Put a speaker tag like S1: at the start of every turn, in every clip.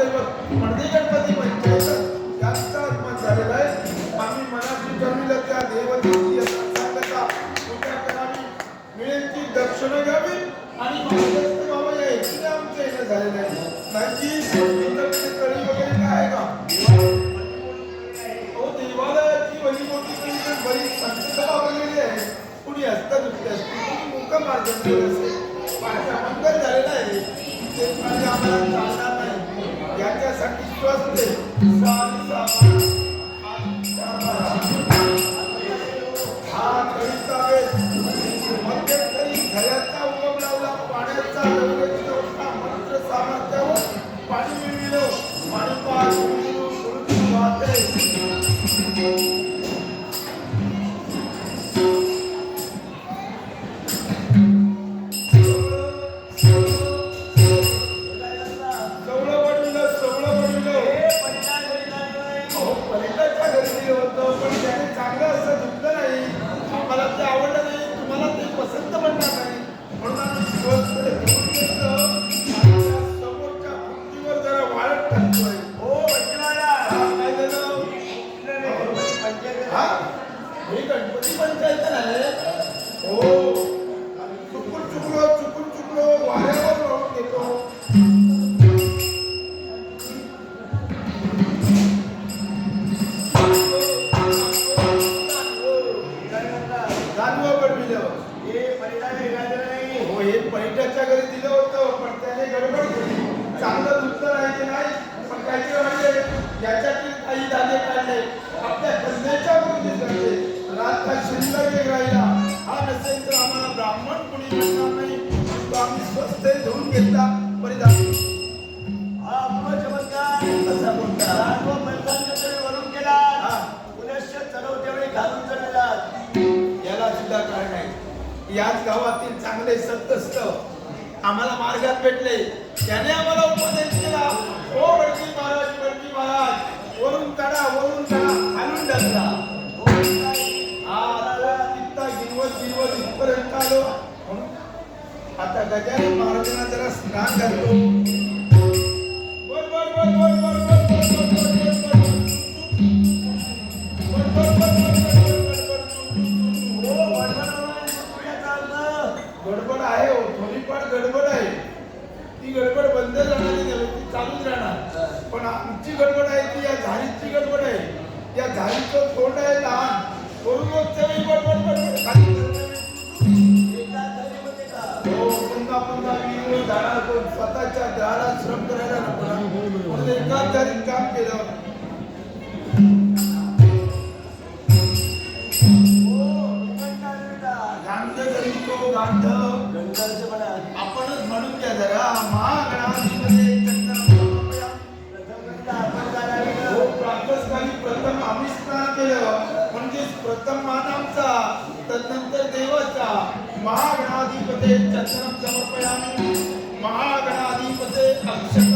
S1: ग्रामदैवत म्हणजे गणपती पंचायत यांचा मत झालेला आहे आम्ही मनाशी ठरविलं त्या देवतेची सांगता पूजा करावी मिळेल ती दक्षिणा घ्यावी आणि मध्यस्थ या झालेलं आहे नाही की तळी वगैरे काय आहे का हो देवालयाची वली मोठी पण बरीच संकटता वगैरे आहे कुणी हस्तदुखी असते कुणी मार्जन माझ्या मंगल झालेलं आहे ते म्हणजे आम्हाला चालणार याच्यासाठी स्वस्त स्वामी हा कळीचा वेळ मध्यंतरी उगम लावला पाण्याचा मंत्र सामर्थ्यावर पाणी मिळविलं पाणी पाच हो हे पर्यटकच्या घरी दिलं होतं पण त्याने गडबड केली. चांगलं नाही ते नाही पण म्हणजे याच्यातील काही काढले. आपल्या कन्याच्या रात शिल्लक एक राहिला. हा नसेल तर आम्हाला ब्राह्मण कुणी मिळणार नाही. तो आम्ही स्वस्त धुवून घेतला. परिधान कसा बोलता? हा. याला सुद्धा कारण आहे. याच गावातील चांगले संतस्त आम्हाला मार्गात भेटले. त्याने आम्हाला उपदेश केला ओ हो बडकी महाराज बडकी महाराज वरून काढा वरून काढा आणून टाकला हा गिरवत गिरवत इथपर्यंत आलो. आता गजानन महाराजांना जरा स्नान घालतो बर बर बर बर बर गडबड आहे हो. थोडीफार गडबड आहे. ती गडबड बंद नाही ती चालूच राहणार. पण आमची गडबड आहे ती या झाडीची गडबड आहे. या झाडीचं तोंड आहे लहान. करून रोजच्या वेळी बडबड बडबड खाली हो स्वतःच्या श्रम करायला नको. म्हणून काम केलं. गांध आपणच म्हणून घ्या जरा. महागणाधिपती हो, प्रथम आम्ही स्नान केलं. म्हणजे प्रथम मानवचा तदनंतर देवाचा. महागणाधिपते चंद्रम समर्पयामी महागणाधिपते अक्षर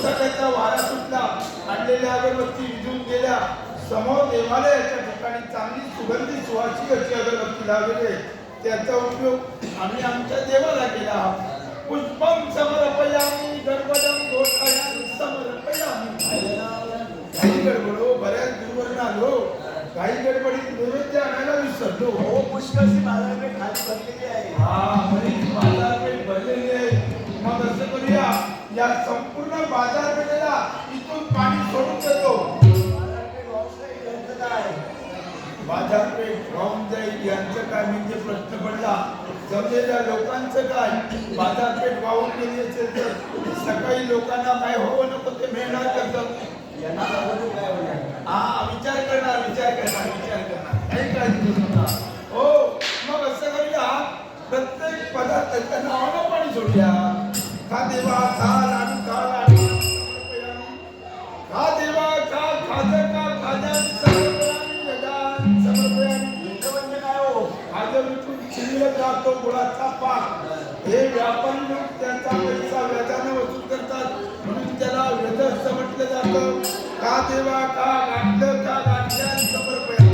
S1: सोसाट्याचा वारा सुटला. आणलेल्या अगरबत्ती विजून गेल्या. समोर देवालयाच्या ठिकाणी चांगली सुगंधी सुवासिक अशी अगरबत्ती आहे. त्याचा उपयोग आम्ही आमच्या देवाला केला पुष्पम समर्पयामी गणपतम दोषायाम समर्पयामी. काही गडबड बऱ्याच दूरवरून आलो. काही गडबडीत नैवेद्य आणायला विसरलो. हा बरीच बाजारपेठ जमलेल्या लोकांचं काय? बाजारपेठ वाहून गेली असेल तर सकाळी लोकांना काय हवं नको ते मिळणार कसं हा विचार करणार विचार करणार विचार करणार. काही काळजी हो मग असं करूया प्रत्येक पदार्थाच्या नावानं पाणी सोडूया. खा देवा तो गुळाचा पाक हे व्यापन लोक त्यांचा पैसा व्याजाने वसूल करतात. म्हणून त्याला व्यदस्त म्हटलं जातं. का देवा का गाठलं का गाठल्या समर्पया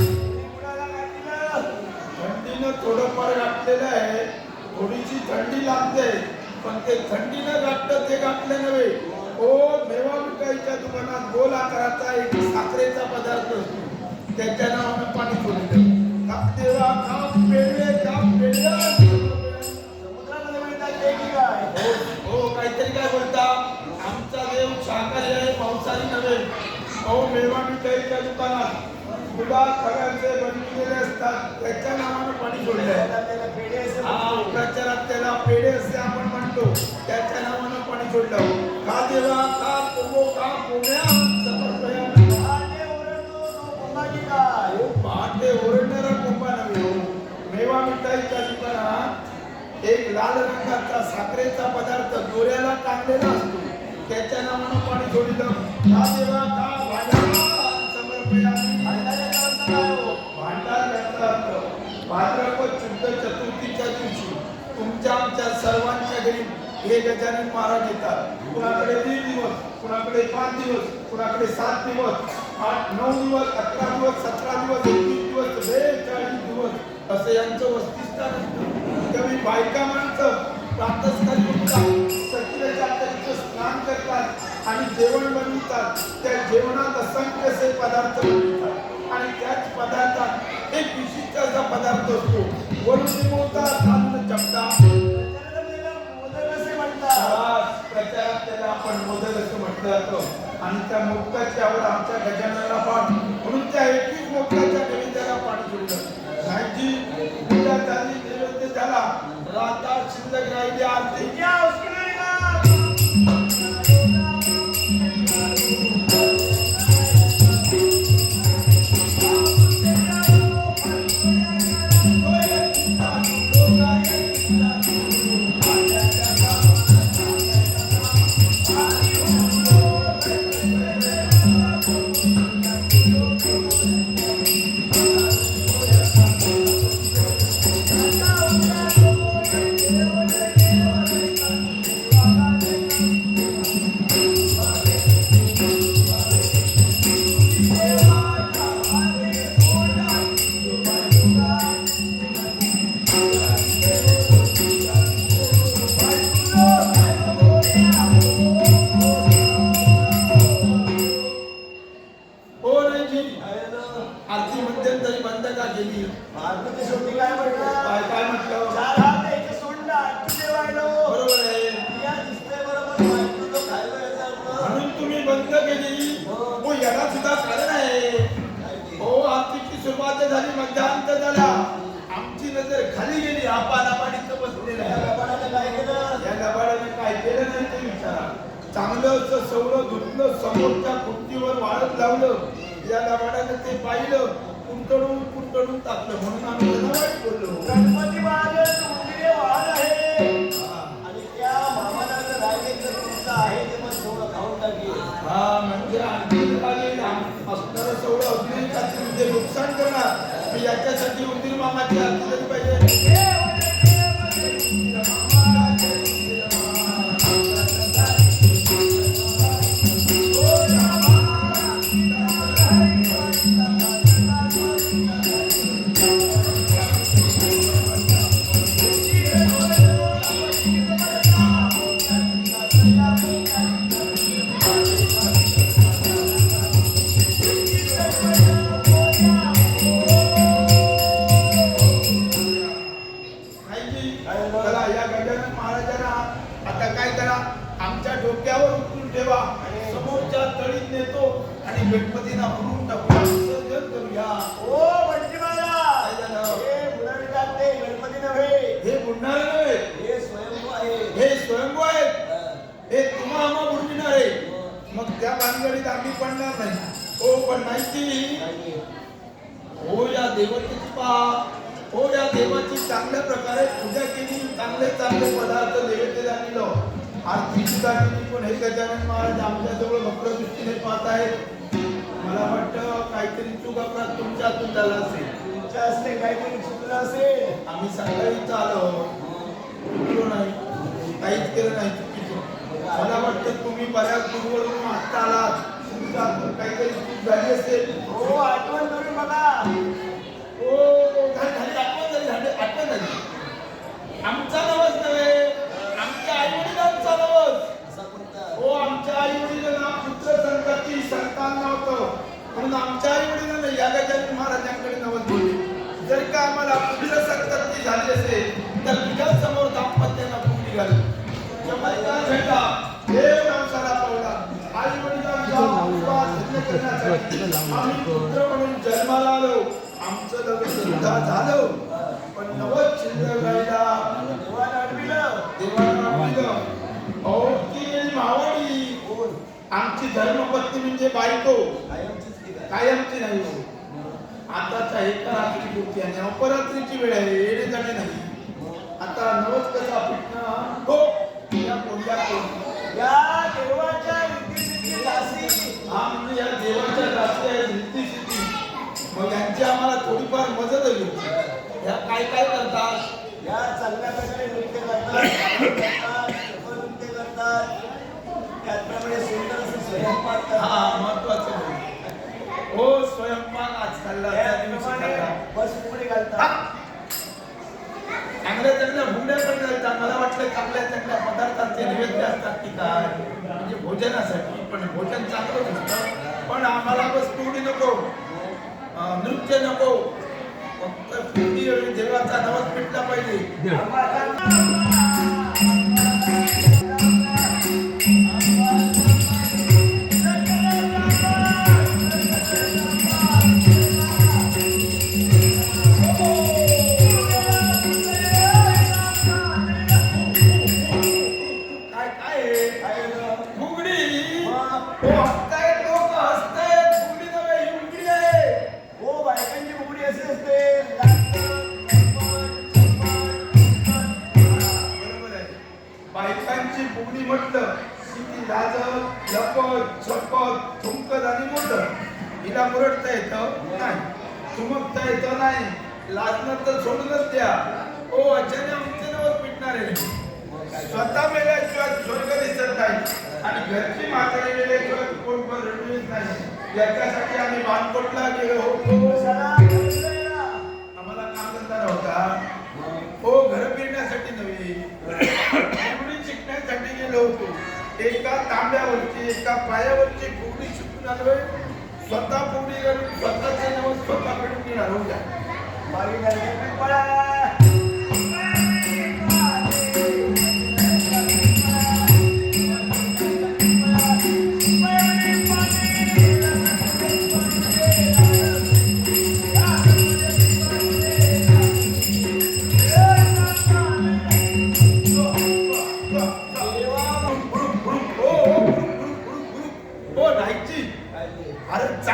S1: थंडीनं थोडंफार गाठलेलं आहे. थोडीशी थंडी लागते. पण ते थंडीनं गाठलं ते गाठलं नव्हे. ओ मेवा मिठाईच्या दुकानात गोल आकाराचा एक साखरेचा पदार्थ असतो. त्याच्या नावानं पाणी सोडलं काप पेढे
S2: समुद्रामध्ये काय?
S1: हो हो काय आमचा देव नव्हे. दुकानात गुला खव्याचे बनविलेले असतात. त्याच्या नावानं पाणी सोडलंय.
S2: त्याला
S1: प्रचारात त्याला पेढे असे आपण म्हणतो. त्याच्या नावानं पाणी सोडलं. का देवा का पोगो का पोम्या मेवा दुकानात एक लाल रंगाचा साखरेचा पदार्थ दोऱ्याला टाकलेला असतो. त्याच्या नावानं पाणी सोडलं. का देवा का भाद्रपद शुद्ध चतुर्थीच्या दिवशी तुमच्या आमच्या सर्वांच्या घरी हे गजानन महाराज येतात. कुणाकडे तीन दिवस कुणाकडे पाच दिवस कुणाकडे सात दिवस आठ नऊ दिवस अकरा दिवस सतरा दिवस बायका माणसं प्रातःकाळी उठतात सकाळच्या त्यांचं स्नान करतात आणि जेवण बनवतात. त्या जेवणात असंख्य असे पदार्थ बनवतात. आणि त्याच पदार्थात एक विशिष्ट असा पदार्थ असतो. वरून मोठा खालून चपटा.
S2: असे म्हणतात
S1: शाबास, प्रचारात त्याला आपण मोदक असं म्हटलं जातं. आणि त्या मोदकाच्यावर आमच्या गजाननाला पाठ म्हणून त्या एकवीस मोदकाच्या नैवेद्याला पाठ जोडलं नाहीची पूजा झाली. राता शिल्लक राहिली झाला. आमची नजर खाली गेली. बसलेलं
S2: या गबाळानं काय केलं?
S1: या लबाडाने काय केलं नाही ते विचारा. चांगलं सवलं धुतलं समोरच्या खुर्चीवर वाळत लावलं. या ते पाहिलं. कुंटळून कुंटळून टाकलं. म्हणून आम्ही वाईट बोललो.
S2: गणपती महाराज उंदीरे वाहन आहे. आणि त्या मामाला आहे ते मग थोडं खाऊन टाकेल
S1: हा म्हणजे लागेल असणारं सवलं अजूनही काहीतरी म्हणजे नुकसान करणार. मी याच्यासाठी उंदीर मामाची आरती पाहिजे. पण
S2: नाही.
S1: हो या देवतेची पहा हो या देवाची चांगल्या प्रकारे पूजा केली चांगले चांगले पदार्थ नैवेद्य आणलं. आरती सुद्धा केली पण हे गजानन महाराज आमच्या जवळ भक्र दृष्टीने पाहत आहेत. मला वाटतं काहीतरी चूक अपराध तुमच्या हातून झाला असेल.
S2: तुमच्या हस्ते काहीतरी चुकलं असेल.
S1: आम्ही सकाळीच आलो चुकलो नाही. काहीच केलं नाही चुकीचं. मला वाटतं तुम्ही बऱ्याच दूरवरून आत्ता आलात. तुमच्या हातून काहीतरी चूक झाली असेल.
S2: हो आठवण करून बघा.
S1: पण राहिला
S2: अडविलं
S1: देवाला अहो ती आमची धर्मपत्नी म्हणजे बायको. कायमची नाही हो. आताच्या एका रात्रीची होती आणि अपरात्रीची वेळ आहे येणे जाणे नाही. आता नवस कसा फिटणं हो या कोणत्या कोण
S2: या देवाच्या दासी
S1: हा म्हणजे या देवाच्या रात्री आहे सिद्धी मग यांची आम्हाला थोडीफार मदत हवी ह्या काय काय करतात?
S2: या चांगल्या प्रकारे नृत्य करतात नृत्य करतात. त्याचप्रमाणे सुंदर असं स्वयंपाक
S1: हा महत्वाचं. हो स्वयंपाक त्या दिवशी
S2: त्याचप्रमाणे. बस पुढे घालतात.
S1: चांगल्या चांगल्या भुंड्या पण घालतात. मला वाटलं चांगल्या चांगल्या पदार्थांचे नैवेद्य असतात की काय? म्हणजे भोजनासाठी. पण भोजन चांगलंच असतं. पण आम्हाला बस पोळी नको. नृत्य नको. फक्त देवाचा नवस पेटला पाहिजे. स्थिती की लपत झपत थुंकत आणि मोठं. हिला मुरडता येतं? नाही. थुमकता येतं नाही. लाजणं तर सोडूनच द्या. हो, ओ अचानक आमचे नवस पिटणार. आहे स्वतः मेल्याशिवाय स्वर्ग दिसत नाही. आणि घरची म्हातारी मेल्याशिवाय कोण पण रडू येत नाही. याच्यासाठी आम्ही बानकोटला गेलो. हो, हो, होतो
S2: चला, चला.
S1: आम्हाला कामधंदा नव्हता. हो घर फिरण्यासाठी नव्हे. शिकण्यासाठी गेलो होतो. एका तांब्यावरची एका पायावरची फुगडी शिकून आलोय स्वतः फुगडी घालून स्वतःचे नवस स्वतः पेटून निघालो द्या.
S2: मागे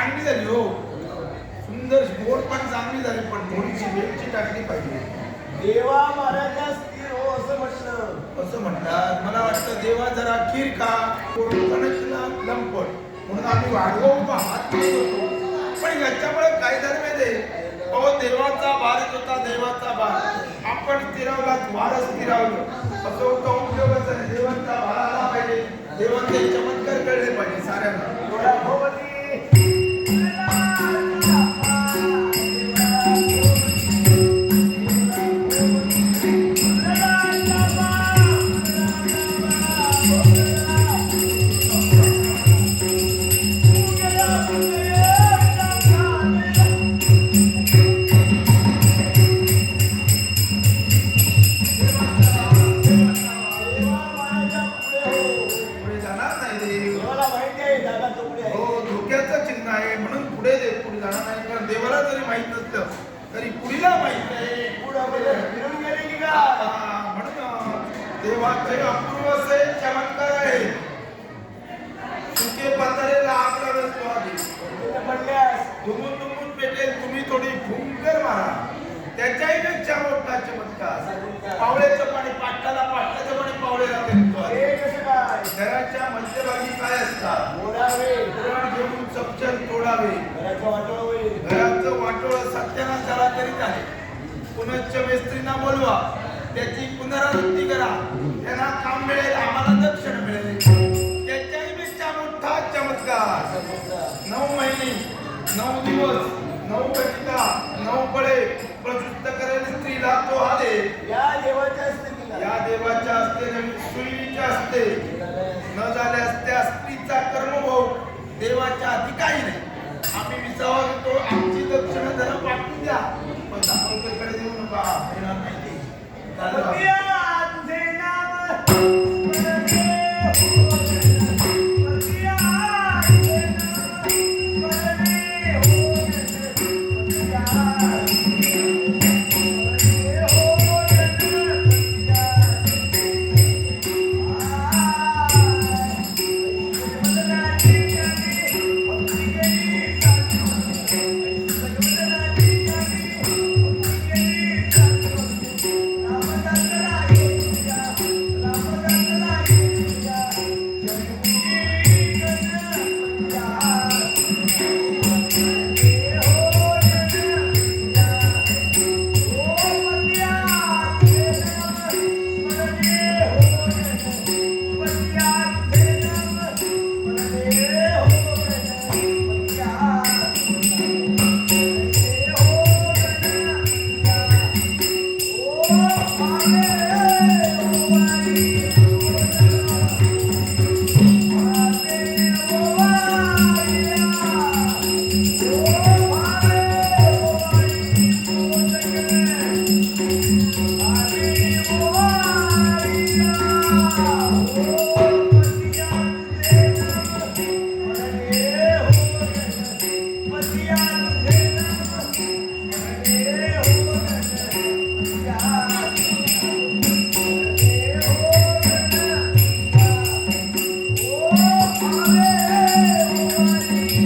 S1: चांगली झाली हो. सुंदर गोड पण चांगली झाली पण थोडीशी वेलची टाकली पाहिजे.
S2: देवा महाराजा स्थिर हो असं म्हटलं.
S1: असं म्हणतात. मला वाटतं देवा जरा खीर खा कोरोनाला लंपट. म्हणून आम्ही वाढवू हात होतो पण याच्यामुळे काय धर्मेद आहे. अहो देवाचा भारत होता देवाचा भार आपण स्थिरावला वारच स्थिरावलं. असं होतं उपयोगच देवाचा भार आला पाहिजे. देवाचे चमत्कार कळले पाहिजे साऱ्यांना. देवाचे अपूर्व असे चमत्कार आहे. सुके पत्रे आग लागत तो आधी
S2: तिथे पडल्यास
S1: दुमून दुमून पेटेल तुम्ही थोडी भुंकर मारा. त्याच्याही पेक्षा मोठा चमत्कार. पावळ्याचं पाणी पाटलाला पाटलाचं पाणी पावळ्याला फेकतो घराच्या मध्यभागी काय असतात?
S2: मोडावे
S1: पुराण घेऊन सपचर तोडावे.
S2: घराचं वाटोळ
S1: घराचं वाटोळ सत्यानाश झाला तरी झाले पुनश्च मिस्त्रींना बोलवा. त्याची पुनरावृत्ती करा. त्यांना काम मिळेल आम्हाला दक्षिण मिळेल. त्याच्याही पेक्षा मोठा चमत्कार. नऊ महिने नऊ दिवस नऊ कटिका नऊ फळे प्रशुद्ध करेल स्त्रीला तो आले
S2: या देवाच्या स्थितीला
S1: या देवाच्या नवीन सुईच्या हस्ते. न झाल्यास त्या स्त्रीचा कर्मभोग देवाच्या हाती काही नाही. आम्ही विसावा घेतो आमची दक्षिणा जरा पाठवून द्या. पण दाखवतेकडे देऊ नका. येणार नाही?
S2: तुझे नाम